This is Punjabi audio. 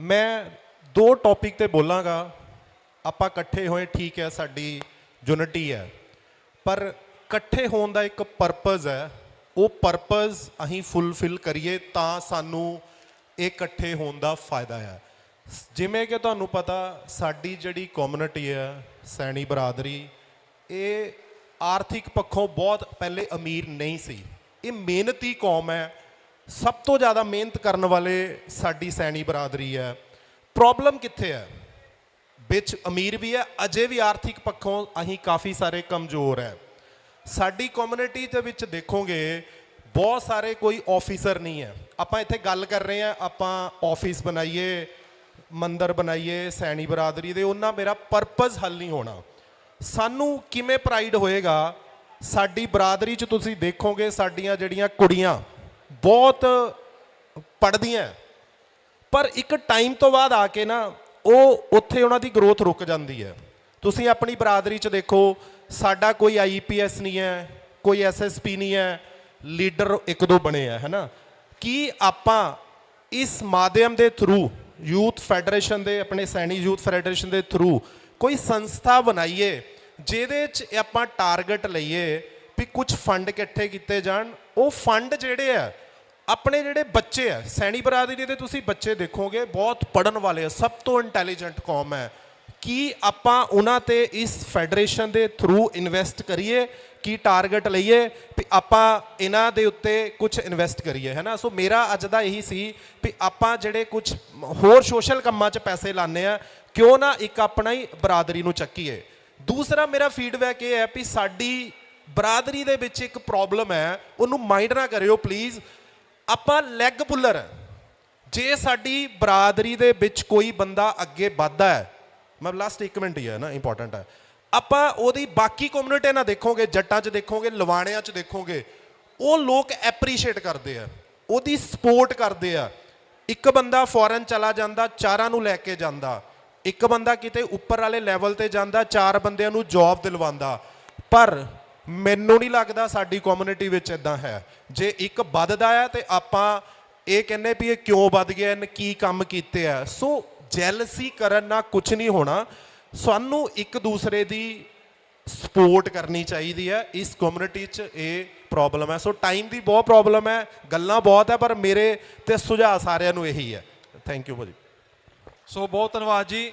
ਮੈਂ ਦੋ ਟੌਪਿਕ ਤੇ ਬੋਲਾਂਗਾ। ਆਪਾਂ ਇਕੱਠੇ ਹੋਏ, ਠੀਕ ਹੈ, ਸਾਡੀ ਯੂਨਿਟੀ ਹੈ। ਪਰ ਇਕੱਠੇ ਹੋਣ ਦਾ ਇੱਕ ਪਰਪਸ ਹੈ। ਉਹ ਪਰਪਸ ਅਸੀਂ ਫੁੱਲਫਿਲ ਕਰੀਏ ਤਾਂ ਸਾਨੂੰ ਇਹ ਇਕੱਠੇ ਹੋਣ ਦਾ ਫਾਇਦਾ ਹੈ। ਜਿਵੇਂ ਕਿ ਤੁਹਾਨੂੰ ਪਤਾ, ਸਾਡੀ ਜਿਹੜੀ ਕਮਿਊਨਿਟੀ ਹੈ, ਸੈਣੀ ਬਰਾਦਰੀ, ਇਹ ਆਰਥਿਕ ਪੱਖੋਂ ਬਹੁਤ ਪਹਿਲੇ ਅਮੀਰ ਨਹੀਂ ਸੀ। ਇਹ ਮਿਹਨਤੀ ਕੌਮ ਹੈ। ਸਭ ਤੋਂ ਜ਼ਿਆਦਾ ਮਿਹਨਤ ਕਰਨ ਵਾਲੇ ਸਾਡੀ ਸੈਣੀ ਬਰਾਦਰੀ ਹੈ। ਪ੍ਰੋਬਲਮ ਕਿੱਥੇ ਹੈ? ਵਿੱਚ ਅਮੀਰ ਵੀ ਹੈ, ਅਜੇ ਵੀ ਆਰਥਿਕ ਪੱਖੋਂ ਅਸੀਂ ਕਾਫੀ ਸਾਰੇ ਕਮਜ਼ੋਰ ਹੈ। ਸਾਡੀ ਕਮਿਊਨਿਟੀ ਦੇ ਵਿੱਚ ਦੇਖੋਗੇ, ਬਹੁਤ ਸਾਰੇ ਕੋਈ ਆਫੀਸਰ ਨਹੀਂ ਹੈ। ਆਪਾਂ ਇੱਥੇ ਗੱਲ ਕਰ ਰਹੇ ਹਾਂ, ਆਪਾਂ ਆਫਿਸ ਬਣਾਈਏ, ਮੰਦਰ ਬਣਾਈਏ, ਸੈਣੀ ਬਰਾਦਰੀ ਦੇ, ਉਹਨਾਂ ਮੇਰਾ ਪਰਪਸ ਹੱਲ ਨਹੀਂ ਹੋਣਾ। ਸਾਨੂੰ ਕਿਵੇਂ ਪ੍ਰਾਈਡ ਹੋਏਗਾ? ਸਾਡੀ ਬਰਾਦਰੀ 'ਚ ਤੁਸੀਂ ਦੇਖੋਗੇ, ਸਾਡੀਆਂ ਜਿਹੜੀਆਂ ਕੁੜੀਆਂ ਬਹੁਤ ਪੜ੍ਹਦੀਆਂ। ਪਰ ਇੱਕ ਟਾਈਮ ਤੋਂ ਬਾਅਦ ਆ ਕੇ ਨਾ, ਉਹ ਉੱਥੇ ਉਹਨਾਂ ਦੀ ਗਰੋਥ ਰੁਕ ਜਾਂਦੀ ਹੈ। ਤੁਸੀਂ ਆਪਣੀ ਬਰਾਦਰੀ 'ਚ ਦੇਖੋ, ਸਾਡਾ ਕੋਈ ਆਈਪੀਐਸ ਨਹੀਂ ਹੈ, ਕੋਈ ਐਸਐਸਪੀ ਨਹੀਂ ਹੈ ਲੀਡਰ ਇੱਕ ਦੋ ਬਣੇ ਆ, ਹੈਨਾ? ਕੀ ਆਪਾਂ ਇਸ ਮਾਧਿਅਮ ਦੇ ਥਰੂ ਯੂਥ ਫੈਡਰੇਸ਼ਨ ਦੇ, ਆਪਣੇ ਸੈਣੀ ਯੂਥ ਫੈਡਰੇਸ਼ਨ ਦੇ ਥਰੂ ਕੋਈ ਸੰਸਥਾ ਬਣਾਈਏ, ਜਿਹਦੇ 'ਚ ਆਪਾਂ ਟਾਰਗੇਟ ਲਈਏ ਵੀ ਕੁਝ ਫੰਡ ਇਕੱਠੇ ਕੀਤੇ ਜਾਣ, ਉਹ ਫੰਡ ਜਿਹੜੇ ਆ, ਆਪਣੇ ਜਿਹੜੇ ਬੱਚੇ ਆ, ਸੈਣੀ ਬਰਾਦਰੀ ਦੇ ਤੁਸੀਂ ਬੱਚੇ ਦੇਖੋਗੇ, ਬਹੁਤ ਪੜਨ ਵਾਲੇ ਆ, ਸਭ ਤੋਂ ਇੰਟੈਲੀਜੈਂਟ ਕੌਮ ਹੈ। ਕੀ ਆਪਾਂ ਉਹਨਾਂ ਤੇ ਇਸ ਫੈਡਰੇਸ਼ਨ ਦੇ ਥਰੂ ਇਨਵੈਸਟ ਕਰੀਏ? ਕੀ ਟਾਰਗੇਟ ਲਈਏ? ਵੀ ਆਪਾਂ ਇਹਨਾਂ ਦੇ ਉੱਤੇ ਕੁਝ ਇਨਵੈਸਟ ਕਰੀਏ, ਹੈ ਨਾ? ਸੋ ਮੇਰਾ ਅੱਜ ਦਾ ਇਹੀ ਸੀ ਵੀ ਆਪਾਂ ਜਿਹੜੇ ਕੁਝ ਹੋਰ ਸੋਸ਼ਲ ਕੰਮਾਂ 'ਚ ਪੈਸੇ ਲਾਣੇ ਆ, ਕਿਉਂ ਨਾ ਇੱਕ ਆਪਣਾ ਹੀ ਬਰਾਦਰੀ ਨੂੰ ਚੱਕੀਏ। ਦੂਸਰਾ ਮੇਰਾ ਫੀਡਬੈਕ ਇਹ ਹੈ ਵੀ ਸਾਡੀ ਬਰਾਦਰੀ ਦੇ ਵਿੱਚ ਇੱਕ ਪ੍ਰੋਬਲਮ ਹੈ, ਉਹਨੂੰ ਮਾਈਂਡ ਨਾ ਕਰਿਓ ਪਲੀਜ਼ ਆਪਾਂ ਲੈਗ ਪੁੱਲਰ ਜੇ ਸਾਡੀ ਬਰਾਦਰੀ ਦੇ ਵਿੱਚ ਕੋਈ ਬੰਦਾ ਅੱਗੇ ਵੱਧਦਾ ਹੈ, ਮੈਂ ਲਾਸਟ 1 ਮਿੰਟ ਹੀ ਹੈ ਨਾ ਇੰਪੋਰਟੈਂਟ ਹੈ। ਆਪਾਂ ਉਹਦੀ ਬਾਕੀ ਕਮਿਊਨਿਟੀ ਨਾ ਦੇਖੋਗੇ, ਜੱਟਾਂ 'ਚ ਦੇਖੋਗੇ, ਲਵਾਣਿਆਂ 'ਚ ਦੇਖੋਗੇ, ਉਹ ਲੋਕ ਐਪਰੀਸ਼ੀਏਟ ਕਰਦੇ ਆ। ਉਹਦੀ ਸਪੋਰਟ ਕਰਦੇ ਆ। ਇੱਕ ਬੰਦਾ ਫੋਰਨ ਚਲਾ ਜਾਂਦਾ, ਚਾਰਾਂ ਨੂੰ ਲੈ ਕੇ ਜਾਂਦਾ। ਇੱਕ ਬੰਦਾ ਕਿਤੇ ਉੱਪਰ ਵਾਲੇ ਲੈਵਲ ਤੇ ਜਾਂਦਾ, ਚਾਰ ਬੰਦਿਆਂ ਨੂੰ ਜੌਬ ਦਿਲਵਾਉਂਦਾ। ਪਰ ਮੈਨੂੰ ਨਹੀਂ ਲੱਗਦਾ ਸਾਡੀ ਕਮਿਊਨਿਟੀ ਵਿੱਚ ਇਦਾਂ ਹੈ। ਜੇ ਇੱਕ ਵੱਧਦਾ ਹੈ ਤੇ ਆਪਾਂ ਇਹ ਕਹਿੰਦੇ ਵੀ ਇਹ ਕਿਉਂ ਵੱਧ ਗਿਆ, ਇਹਨੇ ਕੀ ਕੰਮ ਕੀਤੇ ਆ। ਸੋ ਜੈਲਸੀ ਕਰਨ ਨਾਲ ਕੁਝ ਨਹੀਂ ਹੋਣਾ। ਸਾਨੂੰ ਇੱਕ ਦੂਸਰੇ ਦੀ ਸਪੋਰਟ ਕਰਨੀ ਚਾਹੀਦੀ ਹੈ। ਇਸ ਕਮਿਊਨਿਟੀ 'ਚ ਇਹ ਪ੍ਰੋਬਲਮ ਹੈ। ਸੋ ਟਾਈਮ ਦੀ ਬਹੁਤ ਪ੍ਰੋਬਲਮ ਹੈ। ਗੱਲਾਂ ਬਹੁਤ ਹੈ, ਪਰ ਮੇਰੇ ਤੇ ਸੁਝਾਅ ਸਾਰਿਆਂ ਨੂੰ ਇਹੀ ਹੈ। ਥੈਂਕ ਯੂ ਭਾਜੀ। ਸੋ ਬਹੁਤ ਧੰਨਵਾਦ ਜੀ।